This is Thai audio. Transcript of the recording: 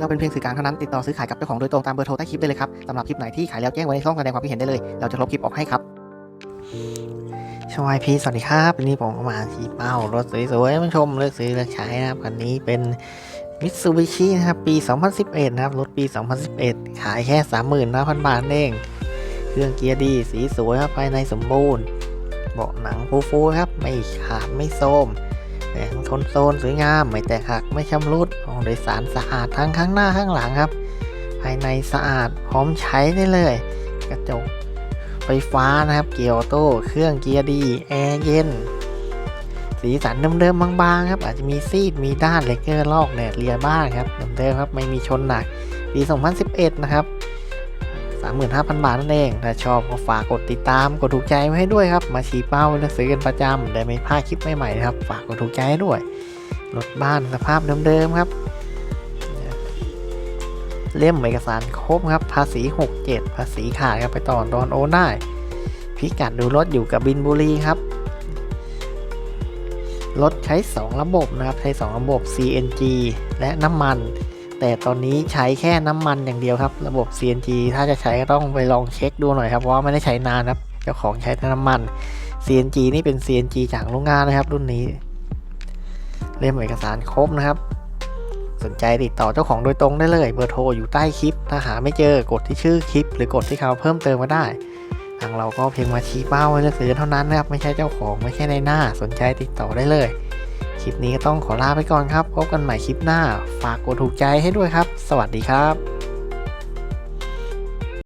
เราเป็นเพียงสื่อกลางเท่านั้นติดต่อซื้อขายกับเจ้าของโดยตรงตามเบอร์โทรใต้คลิปได้เลยครับสำหรับคลิปไหนที่ขายแล้วแจ้งไว้ในช่องแสดงความคิดเห็นได้เลย เราจะลบคลิปออกให้ครับชวายพีสวัสดีครับวันนี้ผมก็มาที่เป้ารถสวยๆมาชมเลือกซื้อเลือกใช้นะครับคันนี้เป็นมิตซูบิชินะครับปี 2011 นะครับรถปี 2011 ขายแค่ 35,000 บาทเองเครื่องเกียร์ดี สีสวยครับภายในสมบูรณ์ เบาะหนังฟูๆครับ ไม่ขาดไม่โทม แผงคอนโซลสวยงามไม่แตกหักไม่ชำรุดห้องโดยสารสะอาดทั้งข้างหน้าข้างหลังครับ ภายในสะอาดพร้อมใช้ได้เลย กระจกไฟฟ้านะครับ เกียร์ออโต้เครื่องเกียร์ดีแอร์เย็น สีสันเดิมๆบางๆครับ อาจจะมีซีดมีด้านเลเกอร์ลอกแหนดเลียบ้างครับเดิมๆครับไม่มีชนหนักปี 2011 นะครับ 35,000 บาทนั่นเอง ถ้าชอบก็ฝากกดติดตาม กดถูกใจไว้ให้ด้วยครับ มาชี้เป้าเลือกซื้อกันประจำได้ไม่พลาดคลิปใหม่ๆนะครับ ฝากกดถูกใจให้ด้วย รถบ้านสภาพเดิมๆครับ เล่มเอกสารครบครับ ภาษี 67 ภาษีขาดครับไปต่อตอนโอนได้ พิกัดดูรถอยู่กับบินบุรีครับรถใช้ 2 ระบบนะครับ ใช้ 2 ระบบ CNG และน้ำมัน แต่ตอนนี้ใช้แค่น้ำมันอย่างเดียวครับ ระบบ CNG ถ้าจะใช้ก็ต้องไปลองเช็คดูหน่อยครับว่าไม่ได้ใช้นานครับเจ้าของใช้แต่น้ำมัน CNG นี่เป็น CNG จากโรงงานนะครับ รุ่นนี้ เล่มเอกสารครบนะครับ สนใจติดต่อเจ้าของโดยตรงได้เลย เบอร์โทรอยู่ใต้คลิป ถ้าหาไม่เจอกดที่ชื่อคลิป หรือกดที่เขาเพิ่มเติมมาได้ทางเราก็เพียงมาชี้เป้าให้เลือกซื้อเท่านั้นนะครับไม่ใช่เจ้าของไม่ใช่ในหน้า สนใจติดต่อได้เลย คลิปนี้ก็ต้องขอลาไปก่อนครับ พบกันใหม่คลิปหน้า ฝากกดถูกใจให้ด้วยครับ สวัสดีครับ